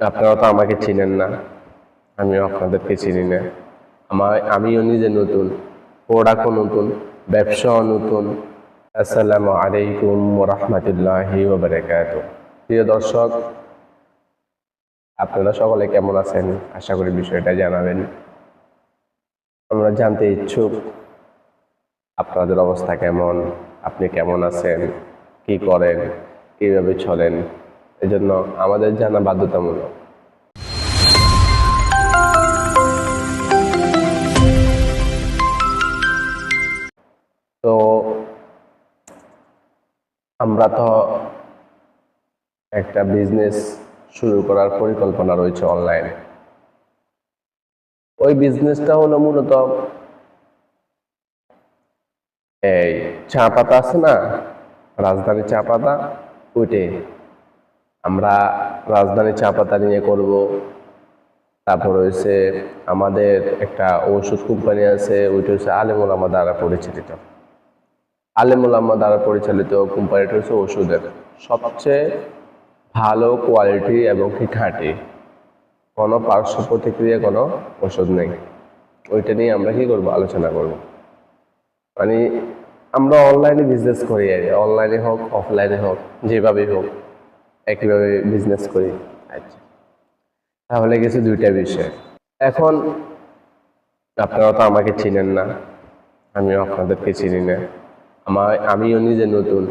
আপনারা তো আমাকে চিনেন না। আমিও আপনাদেরকে চিনি না। আমার, আমিও নিজে নতুন প্রোডাক্টও নতুন, ব্যবসাও নতুন। আসসালামু আলাইকুম রহমতুল্লাহি ওবরাকাত প্রিয় দর্শক, আপনারা সকলে কেমন আছেন? আশা করি বিষয়টা জানাবেন। আমরা জানতে ইচ্ছুক, আপনাদের অবস্থা কেমন? আপনি কেমন আছেন? কি করেন? কীভাবে চলেন? এজন্য আমাদের জানা বাধ্যতামূলক। তো আমরা তো একটা বিজনেস শুরু করার পরিকল্পনা রয়েছে অনলাইনে ওই বিজনেসটা হলো মূলত এই চা পাতা আছে না? রাজধানী চা পাতা, ওইটাই। আমরা রাজধানী চা পাতা নিয়ে করব। তারপর হচ্ছে আমাদের একটা ওষুধ কোম্পানি আছে, ওইটা হচ্ছে আলেমুল আমা দ্বারা পরিচালিত। আলেমুল আমা দ্বারা পরিচালিত কোম্পানিটা হচ্ছে ওষুধের সবচেয়ে ভালো কোয়ালিটি এবং কি খাঁটি। কোনো পার্শ্ব প্রতিক্রিয়া, কোনো ওষুধ নেই। ওইটা নিয়ে আমরা কি করব? আলোচনা করব। মানে আমরা অনলাইনে বিজনেস করি আর অনলাইনে হোক অফলাইনে হোক, যেভাবেই হোক। একইভাবে বিজনেস করি। আচ্ছা। তাহলে গেছে দুইটা বিষয়। এখন আপনারা তো আমাকে চিনেন না, আমিও আপনাদেরকে চিনি না। আমার, আমিও নিজে নতুন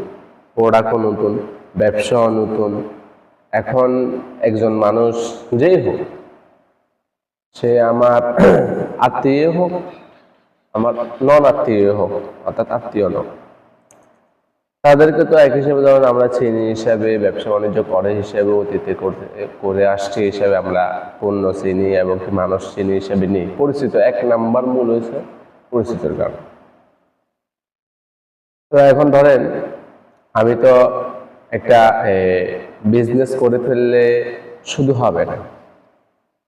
প্রোডাক্টও নতুন, ব্যবসাও নতুন। এখন একজন মানুষ যেই হোক, সে আমার আত্মীয় হোক, আমার নন আত্মীয় হোক, অর্থাৎ আত্মীয় নয় তাদেরকে তো এক হিসেবে ধরুন আমরা চিনি হিসাবে, ব্যবসা বাণিজ্য করে হিসেবে, অতীতে করে আসছি হিসাবে আমরা পণ্য চিনি এবং মানুষ চিনি হিসেবে নেই। পরিচিত এক নাম্বার মূল হয়েছে পরিচিতির কারণ। তো এখন ধরেন, আমি তো একটা বিজনেস করে ফেললে শুধু হবে না।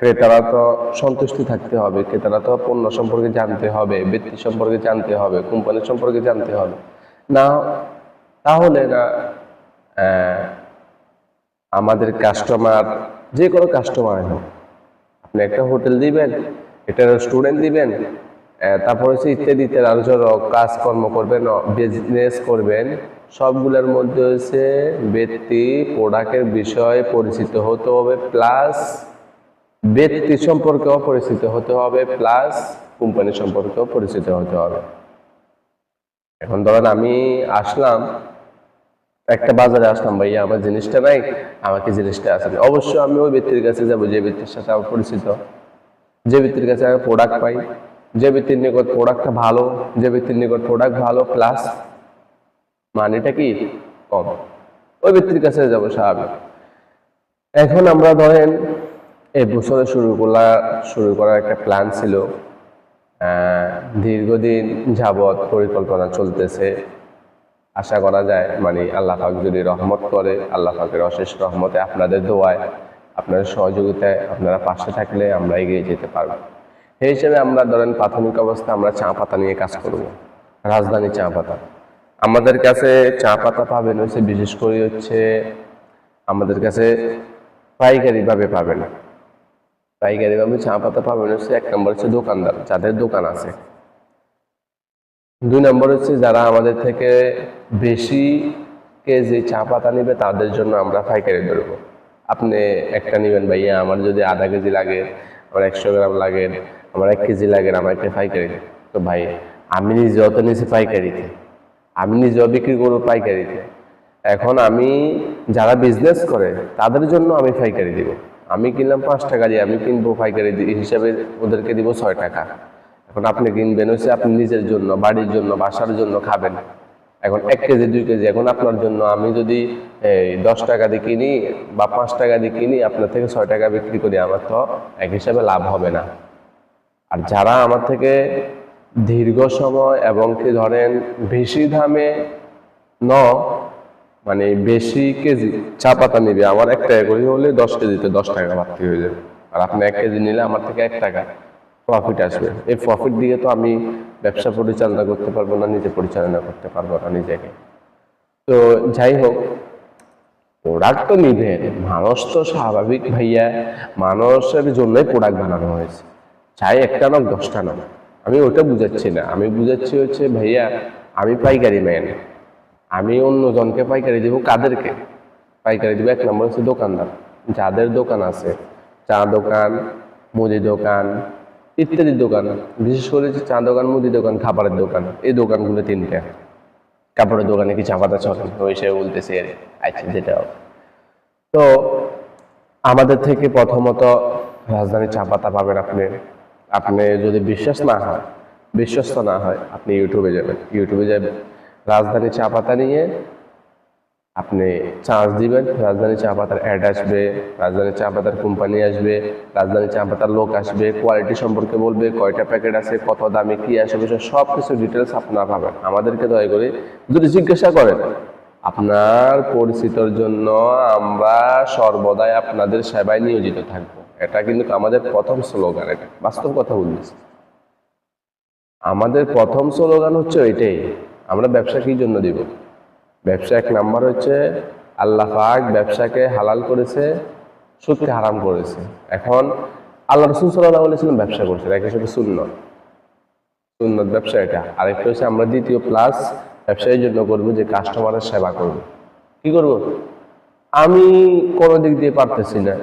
ক্রেতারা তো সন্তুষ্টি থাকতে হবে, ক্রেতারা তো পণ্য সম্পর্কে জানতে হবে, ব্যক্তি সম্পর্কে জানতে হবে কোম্পানি সম্পর্কে জানতে হবে। না তাহলে না আমাদের কাস্টমার যে কোনো কাস্টমার হোক, আপনি একটা হোটেল দিবেন, একটা রেস্টুরেন্ট দিবেন তারপর হচ্ছে ইত্যাদি ইত্যাদি যারা কাজকর্ম করবেন বিজনেস করবেন, সবগুলোর মধ্যে হচ্ছে ব্যক্তি প্রোডাক্টের বিষয়ে পরিচিত হতে হবে প্লাস ব্যক্তি সম্পর্কেও পরিচিত হতে হবে প্লাস কোম্পানি সম্পর্কেও পরিচিত হতে হবে। এখন ধরেন আমি আসলাম একটা বাজারে আসলাম, ভাইয়া, আমার জিনিসটা নাই, আমাকে জিনিসটা আছে অবশ্যই আমি ওই ব্যক্তির কাছে যাব, যে ব্যক্তির সাথে আমার পরিচিত। যে ব্যক্তির কাছে আমি প্রোডাক্ট পাই, যে ব্যক্তির নিকট প্রোডাক্টটা ভালো, যে ব্যক্তির নিকট প্রোডাক্ট ভালো প্লাস মানিটা কি? কম। ওই ব্যক্তির কাছে যাব স্বাভাবিক। এখন আমরা ধরেন, এই বছরে শুরু করা শুরু করার একটা প্ল্যান ছিল। দীর্ঘদিন যাবৎ পরিকল্পনা চলতেছে। আশা করা যায় মানে আল্লাহ পাক যদি রহমত করে, আল্লাহ পাকের অশেষ রহমতে আপনাদের দোয়ায়, আপনাদের সহযোগিতায় আপনারা পাশে থাকলে আমরা এগিয়ে যেতে পারব। সেই হিসেবে আমরা ধরেন প্রাথমিক অবস্থা আমরা চা পাতা নিয়ে কাজ করব, রাজধানী চা পাতা। আমাদের কাছে চা পাতা পাবেন হচ্ছে, বিশেষ করে হচ্ছে আমাদের কাছে পাইকারিভাবে পাবেন। পাইকারিভাবে চা পাতা পাবেন হচ্ছে, এক নম্বর হচ্ছে দোকানদার, যাদের দোকান আছে। দুই নম্বর হচ্ছে যারা আমাদের থেকে বেশি কেজি চা পাতা নেবে তাদের জন্য আমরা পাইকারি ধরবো আপনি একটা নেবেন ভাইয়া, আমার যদি আধা কেজি লাগে, আমার একশো গ্রাম লাগে, আমার এক কেজি লাগে, আমার একটা পাইকারি। তো ভাই, আমি নিজে অত নিয়েছি পাইকারিতে। আমি নিজেও বিক্রি করব পাইকারিতে। এখন আমি যারা বিজনেস করে, তাদের জন্য আমি পাইকারি দিব। আমি কিনলাম পাঁচ টাকা দিয়ে, আমি কিনবো পাইকারি হিসাবে ওদেরকে দিব ছয় টাকা। এখন আপনি কিনবেন, হচ্ছে আপনি নিজের জন্য, বাড়ির জন্য, বাসার জন্য খাবেন। এখন এক কেজি, দুই কেজি, এখন আপনার জন্য আমি যদি দশ টাকা দিয়ে কিনি বা পাঁচ টাকা দিয়ে কিনি, আপনার থেকে ছয় টাকা বিক্রি করি, আমার তো এক হিসাবে লাভ হবে না। আর যারা আমার থেকে দীর্ঘ সময় এবং কি ধরেন বেশি দামে ন মানে বেশি কেজি চা পাতা নিবে, আমার এক টাকা করে হলে দশ কেজিতে দশ টাকা বাড়তি হয়ে যাবে। আর আপনি এক কেজি নিলে আমার থেকে এক টাকা। প্রফিট আসবে। এই প্রফিট দিয়ে তো আমি ব্যবসা পরিচালনা করতে পারব না, নিজে পরিচালনা করতে পারব না নিজেকে। তো যাই হোক প্রোডাক্ট তো নিবেন মানুষ তো স্বাভাবিক ভাইয়া, মানুষের জন্যই প্রোডাক্ট বানানো হয়েছে। চাই একটা নক দশটা নক আমি ওটা বুঝাচ্ছি না। আমি বুঝাচ্ছি হচ্ছে, ভাইয়া, আমি পাইকারি ম্যান। আমি অন্যজনকে পাইকারি দেবো কাদেরকে? পাইকারি দেবো, এক নম্বর হচ্ছে দোকানদার। যাদের দোকান আছে, চা দোকান, মুদি দোকান ইত্যাদি দোকান, বিশেষ করে যে চা দোকান, মুদি দোকান, খাবারের দোকান, এই দোকানগুলো তিনটা কাপড়ের দোকানে কি চা পাতা চলে ওই হিসেবে বলতেছি। আচ্ছা যেটা। তো আমাদের থেকে প্রথমত রাজধানী চা পাতা পাবেন আপনি আপনি যদি বিশ্বাস না হয়, বিশ্বস্ত না হয়, আপনি ইউটিউবে যাবেন ইউটিউবে যাবেন রাজধানী চা পাতা নিয়ে আপনি চার্জ দিবেন, রাজধানী চা পাতার অ্যাড আসবে, রাজধানী চা পাতার কোম্পানি আসবে, রাজধানী চা পাতার লোক আসবে কোয়ালিটি সম্পর্কে বলবে, কয়টা প্যাকেট আছে, কত দামে কি আসবে, সব কিছু ডিটেলস আপনারা পাবেন। আমাদেরকে দয়া করে যদি জিজ্ঞাসা করেন, আপনার পরিচিতর জন্য আমরা সর্বদাই আপনাদের সেবায় নিয়োজিত থাকব। এটা কিন্তু আমাদের প্রথম স্লোগান এটা বাস্তব কথা বলতেছি। আমাদের প্রথম স্লোগান হচ্ছে এটাই আমরা ব্যবসা কি জন্য দিব? ব্যবসা এক নাম্বার হচ্ছে, আল্লাহ পাক ব্যবসাকে হালাল করেছে, সুদকে হারাম করেছে। এখন আল্লাহ রসুল সাল্লাহ আলাইসাল্লাম ব্যবসা করছে এক হিসেবে সুন্নত। সুন্নত ব্যবসা এটা। আরেকটা হচ্ছে আমরা দ্বিতীয় প্লাস ব্যবসায়ীর জন্য করব যে কাস্টমারের সেবা করব। কি করব? আমি কোনো দিক দিয়ে পারতেছি না।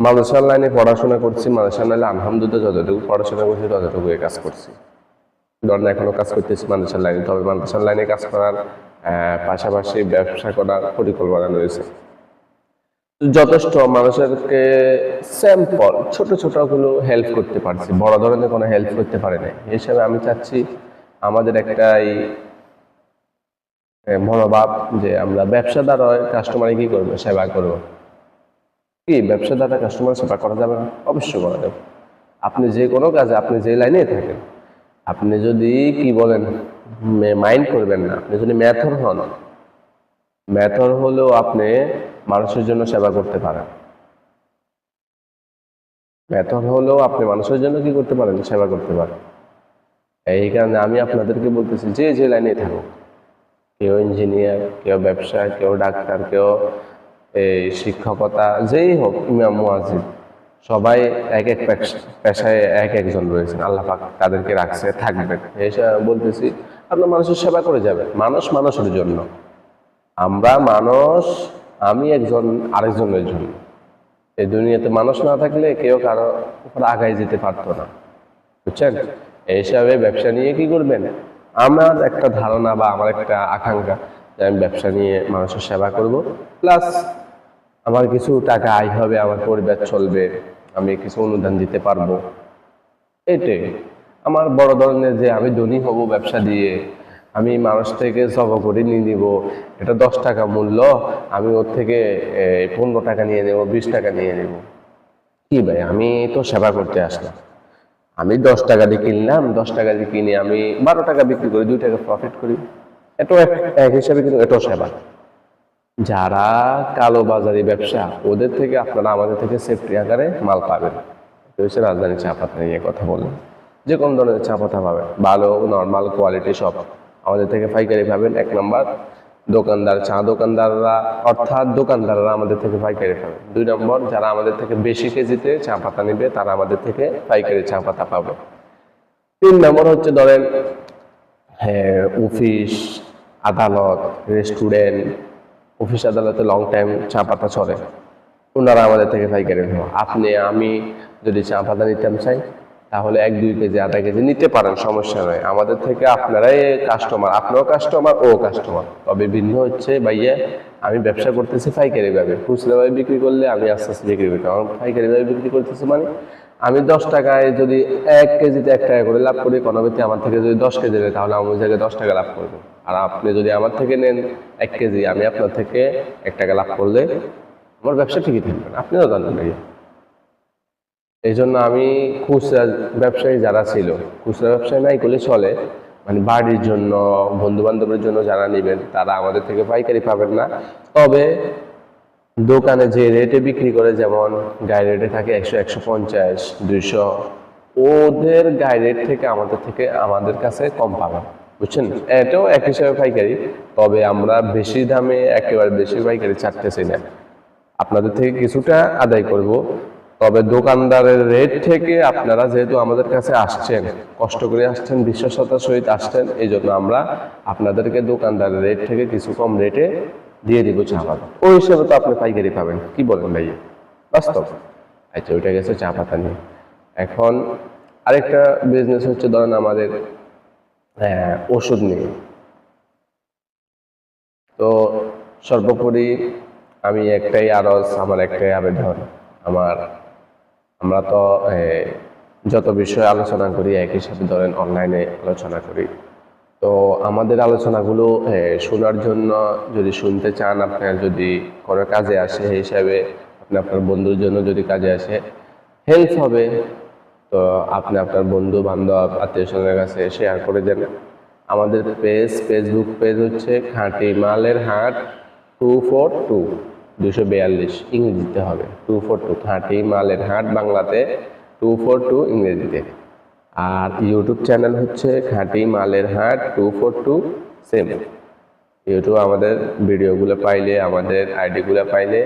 মাদ্রাসার লাইনে পড়াশোনা করছি মাদ্রাসার লাইনে আলহামদুলিল্লাহ যতটুকু পড়াশোনা করছি ততটুকু কাজ করছি। ধরেন এখনও কাজ করতেছি মাদ্রাসার লাইনে তবে মাদ্রাসার লাইনে কাজ করার পাশাপাশি ব্যবসা করার পরিকল্পনা রয়েছে। যথেষ্ট মানুষেরকে স্যাম্পল ছোট ছোটগুলো হেল্প করতে পারছি। বড় ধরনের কোনো হেল্প করতে পারে না হিসাবে আমি চাচ্ছি আমাদের একটা এই মনোভাব যে আমরা ব্যবসাদার হয় কাস্টমারে কি করব, সেবা করব। কি, ব্যবসাদাররা কাস্টমার সেবা করা যাবে না? অবশ্যই করা যাবে। আপনি যে কোনো কাজে, আপনি যে লাইনে থাকেন, আপনি যদি কি বলেন মাইন্ড করবেন না। আপনি যদি ম্যাথর হন, ম্যাথর হলেও আপনি মানুষের জন্য সেবা করতে পারেন। ম্যাথর হলেও আপনি মানুষের জন্য কি করতে পারেন? সেবা করতে পারেন। এই কারণে আমি আপনাদেরকে বলতেছি, যে যে লাইনে থাকুক, কেউ ইঞ্জিনিয়ার কেউ ব্যবসা, কেউ ডাক্তার, কেউ এই শিক্ষকতা, যেই হোক, ইমাম মুয়াজিব সবাই এক এক পেশায় এক একজন রয়েছেন। আল্লাহ পাক তাদেরকে রাখছে, থাকবেন। এই বলতেছি আপনার মানুষের সেবা করে যাবেন মানুষ মানুষের জন্য। আমরা মানুষ, আমি একজন আরেকজনের জন্য। এই দুনিয়াতে মানুষ না থাকলে কেউ কারও উপর আগায় যেতে পারতো না। বুঝছেন? এই হিসাবে ব্যবসা নিয়ে কি করবেন? আমার একটা ধারণা বা আমার একটা আকাঙ্ক্ষা যে আমি ব্যবসা নিয়ে মানুষের সেবা করব। প্লাস আমার কিছু টাকা আয় হবে, আমার পরিবার চলবে, আমি কিছু অনুদান দিতে পারব। এটাই। আমার বড় ধরনের যে আমি ধনী হব ব্যবসা দিয়ে, আমি মানুষ থেকে জব করে নিয়ে নিব, এটা দশ টাকা মূল্য, আমি ওর থেকে পনেরো টাকা নিয়ে নেব, বিশ টাকা নিয়ে নেব। কি ভাই, আমি তো সেবা করতে আসলাম। আমি দশ টাকা দিয়ে কিনলাম, দশ টাকা দিয়ে কিনে আমি বারো টাকা বিক্রি করি, দুই টাকা প্রফিট করি। এটাও এক হিসাবে কিন্তু এটাও সেবা। যারা কালো বাজারি ব্যবসা, ওদের থেকে আপনারা আমাদের থেকে সেফটি আকারে মাল পাবেন। রাজধানী চাপাতা নিয়ে কথা বললাম। যে কোন ধরনের চা পাতা পাবেন। ভালো নর্মাল কোয়ালিটি সব। আমাদের থেকে পাইকারি পাবেন, এক নম্বর। দোকানদার, চা দোকানদাররা, অর্থাৎ দোকানদাররা আমাদের থেকে পাইকারি পাবে। দুই নম্বর, যারা আমাদের থেকে বেশি কেজিতে চা পাতা নেবে, তারা আমাদের থেকে পাইকারি চা পাতা পাবে। তিন নম্বর হচ্ছে ধরেন হ্যাঁ অফিস, আদালত, রেস্টুরেন্ট। অফিস, আদালতে লং টাইম চা পাতা চলে। ওনারা আমাদের থেকে পাইকারি নেওয়া আপনি, আমি যদি চা পাতা নিতাম চাই তাহলে এক, দুই কেজি, আধা কেজি নিতে পারেন, সমস্যা নয় আমাদের থেকে আপনারাই কাস্টমার আপনারও কাস্টমার ও কাস্টমার তবে ভিন্ন হচ্ছে, ভাইয়া, আমি ব্যবসা করতেছি পাইকারি ভাবে। খুচরা ভাবে বিক্রি করলে আমি আস্তে আস্তে বিক্রি করতে আমার পাইকারি ভাবে বিক্রি করতেছি মানে আমি দশ টাকায় যদি এক কেজিতে এক টাকা করে লাভ করি কোনো ব্যক্তি আমার থেকে যদি দশ কেজি নেয়, তাহলে আমি জায়গায় দশ টাকা লাভ করব। আর আপনি যদি আমার থেকে নেন এক কেজি, আমি আপনার থেকে এক টাকা লাভ করলে আমার ব্যবসা ঠিকই থাকবে আপনিও জানেন, ভাইয়া। এই জন্য আমি খুচরা ব্যবসায়ী যারা ছিল, খুচরা ব্যবসায়ী নাই করলে চলে। মানে বাড়ির জন্য বন্ধু বান্ধবের জন্য যারা নেবেন, তারা আমাদের থেকে পাইকারি পাবেন না। তবে দোকানে যে রেটে বিক্রি করে, যেমন গায়ে রেটে থাকে একশো একশো পঞ্চাশ, দুইশো, ওদের গায়ে রেট থেকে আমাদের থেকে, আমাদের কাছে কম পাবেন। বুঝছেন? এটাও এক হিসাবে পাইকারি। তবে আমরা বেশি দামে একেবারে বেশি পাইকারি ছাড়তেছি না। আপনাদের থেকে কিছুটা আদায় করব। তবে দোকানদারের রেট থেকে আপনারা যেহেতু আমাদের কাছে আসছেন, কষ্ট করে আসছেন, বিশ্বাসতার সহিত আসছেন এই জন্য আমরা আপনাদেরকে দোকানদারের রেট থেকে কিছু কম রেটে দিয়ে দিব চা পাতা। ওই হিসেবে তো আপনি পাইকারি পাবেন, কি বলেন ভাইয়া? বাস্তব। আচ্ছা ওইটা গেছে চা পাতা নিয়ে। এখন আরেকটা বিজনেস হচ্ছে, ধরেন আমাদের ওষুধ নিয়ে। তো সর্বোপরি আমি একটাই আরজ, আমার একটাই আবেদন, আমার আমরা তো যত বিষয়ে আলোচনা করি, একই সাথে ধরেন অনলাইনে আলোচনা করি। তো আমাদের আলোচনাগুলো শোনার জন্য যদি শুনতে চান, আপনার যদি কোনো কাজে আসে হিসাবে আপনি আপনার বন্ধুর জন্য যদি কাজে আসে হেল্প হবে। তো আপনি আপনার বন্ধু, বান্ধব আত্মীয় স্বজনের কাছে শেয়ার করে দেন। আমাদের পেজ ফেসবুক পেজ হচ্ছে খাঁটি মালের হাট টু ফোর টু। দুশো বিয়াল্লিশ ইংরেজিতে হবে। টু ফোর টু খাঁটি মালের হাট বাংলাতে টু ফোর টু ইংরেজিতে। আর ইউটিউব চ্যানেল হচ্ছে খাঁটি মালের হাট two four two same YouTube আমাদের ভিডিওগুলো পাইলে, আমাদের আইডিগুলো পাইলে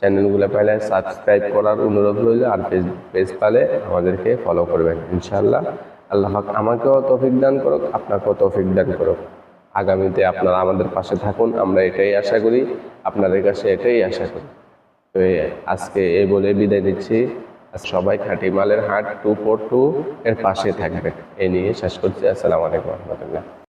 চ্যানেলগুলো পাইলে সাবস্ক্রাইব করার অনুরোধ রইল। আর পেজ পেজ পালে আমাদেরকে ফলো করবেন ইনশাল্লাহ আল্লাহ আমাকেও তৌফিক দান করুক, আপনাকেও তৌফিক দান করুক। আগামীতে আপনারা আমাদের পাশে থাকুন, আমরা এটাই আশা করি, আপনাদের কাছে এটাই আশা করি। তো আজকে এই বলে বিদায় দিচ্ছি সবাই খাঁটি মালের হাট, টু ফোর টু এর পাশে থাকবে এ নিয়ে শেষ করছি। আসসালামু আলাইকুম রহমতুল্লাহ।